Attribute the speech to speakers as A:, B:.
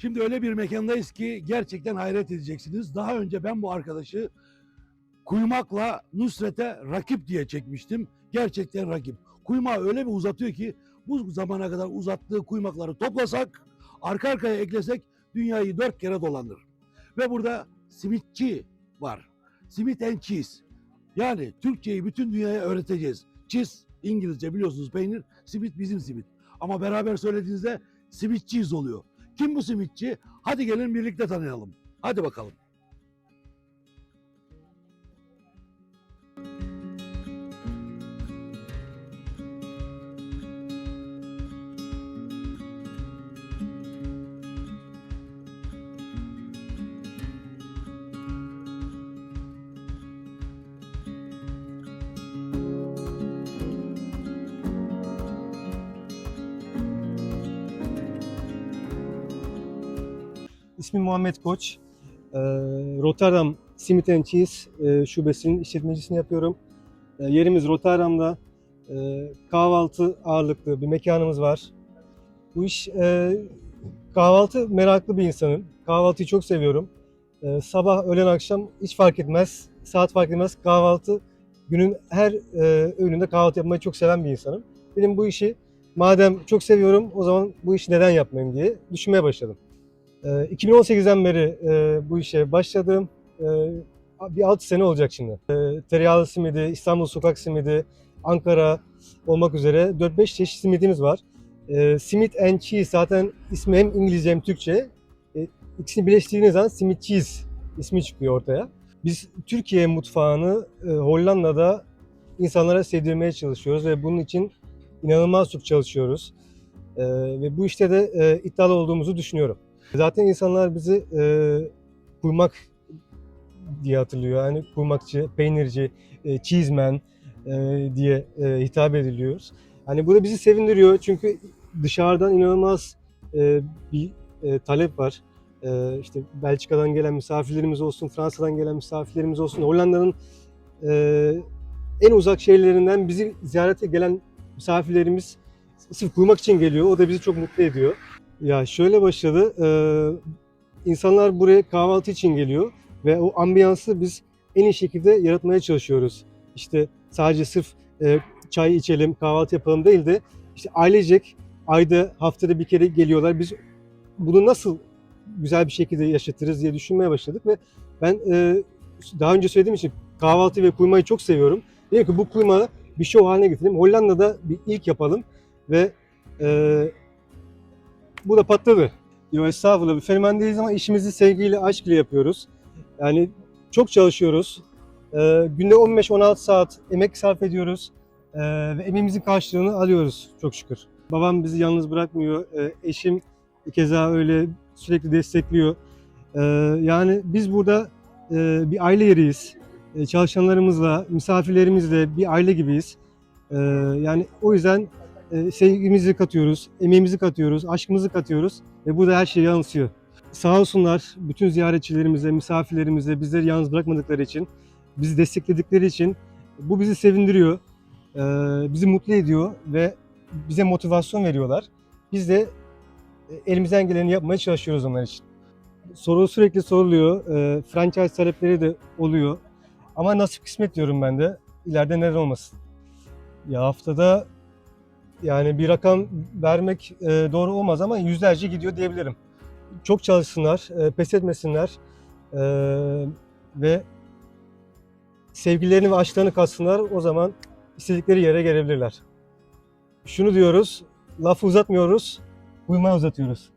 A: Şimdi öyle bir mekandayız ki gerçekten hayret edeceksiniz. Daha önce ben bu arkadaşı kuymakla Nusret'e rakip diye çekmiştim. Gerçekten rakip. Kuymağı öyle bir uzatıyor ki bu zamana kadar uzattığı kuymakları toplasak, arka arkaya eklesek dünyayı dört kere dolanır. Ve burada simitçi var. Simit and cheese. Yani Türkçeyi bütün dünyaya öğreteceğiz. Cheese İngilizce biliyorsunuz peynir, simit bizim simit. Ama beraber söylediğinizde simitçiyiz oluyor. Kim bu simitçi? Hadi gelin birlikte tanıyalım. Hadi bakalım.
B: İsmim Muhammed Koç. Ee, Rotterdam Simit and Cheese e, şubesinin işletmecisini yapıyorum. Ee, yerimiz Rotterdam'da. Ee, kahvaltı ağırlıklı bir mekanımız var. Bu iş e, kahvaltı meraklı bir insanım. Kahvaltıyı çok seviyorum. Ee, sabah, öğlen, akşam hiç fark etmez. Saat fark etmez. Kahvaltı günün her e, öğününde kahvaltı yapmayı çok seven bir insanım. Benim bu işi madem çok seviyorum o zaman bu işi neden yapmayayım diye düşünmeye başladım. Ee, 2018'den beri e, bu işe başladım. Ee, bir 6 sene olacak şimdi. Ee, tereyağlı simidi, İstanbul sokak simidi, Ankara olmak üzere 4-5 çeşit simidimiz var. Ee, simit and cheese zaten ismi hem İngilizce hem Türkçe. Ee, ikisini birleştirdiğiniz zaman simit cheese ismi çıkıyor ortaya. Biz Türkiye mutfağını e, Hollanda'da insanlara sevdirmeye çalışıyoruz ve bunun için inanılmaz çok çalışıyoruz. Ee, ve bu işte de e, iddialı olduğumuzu düşünüyorum. Zaten insanlar bizi e, kuymak diye hatırlıyor. Yani kuymakçı, peynirci, e, cheeseman e, diye e, hitap ediliyoruz. Hani bu da bizi sevindiriyor çünkü dışarıdan inanılmaz e, bir e, talep var. E, işte Belçika'dan gelen misafirlerimiz olsun, Fransa'dan gelen misafirlerimiz olsun, Hollanda'nın e, en uzak şehirlerinden bizi ziyarete gelen misafirlerimiz sırf kuymak için geliyor. O da bizi çok mutlu ediyor. Ya şöyle başladı. Ee, insanlar buraya kahvaltı için geliyor ve o ambiyansı biz en iyi şekilde yaratmaya çalışıyoruz. İşte sadece sırf e, çay içelim, kahvaltı yapalım değil de işte ailecek ayda haftada bir kere geliyorlar. Biz bunu nasıl güzel bir şekilde yaşatırız diye düşünmeye başladık ve ben e, daha önce söylediğim için kahvaltı ve kuymayı çok seviyorum. Dedim ki bu kuymağı bir show haline getirelim. Hollanda'da bir ilk yapalım ve e, bu da patladı. Yo estağfurullah. Bir fenomen değiliz ama işimizi sevgiyle, aşk ile yapıyoruz. Yani çok çalışıyoruz. Ee, günde 15-16 saat emek sarf ediyoruz. Ee, ve emeğimizin karşılığını alıyoruz çok şükür. Babam bizi yalnız bırakmıyor. Ee, eşim keza öyle sürekli destekliyor. Ee, yani biz burada e, bir aile yeriyiz. Ee, çalışanlarımızla, misafirlerimizle bir aile gibiyiz. Ee, yani o yüzden e, sevgimizi katıyoruz, emeğimizi katıyoruz, aşkımızı katıyoruz ve bu da her şeye yansıyor. Sağ olsunlar bütün ziyaretçilerimize, misafirlerimize bizleri yalnız bırakmadıkları için, bizi destekledikleri için bu bizi sevindiriyor, e, bizi mutlu ediyor ve bize motivasyon veriyorlar. Biz de elimizden geleni yapmaya çalışıyoruz onlar için. Soru sürekli soruluyor, e, franchise talepleri de oluyor ama nasip kısmet diyorum ben de, ileride neden olmasın. Ya haftada yani bir rakam vermek e, doğru olmaz ama yüzlerce gidiyor diyebilirim. Çok çalışsınlar, e, pes etmesinler e, ve sevgilerini ve aşklarını katsınlar. O zaman istedikleri yere gelebilirler. Şunu diyoruz, lafı uzatmıyoruz, uyuma uzatıyoruz.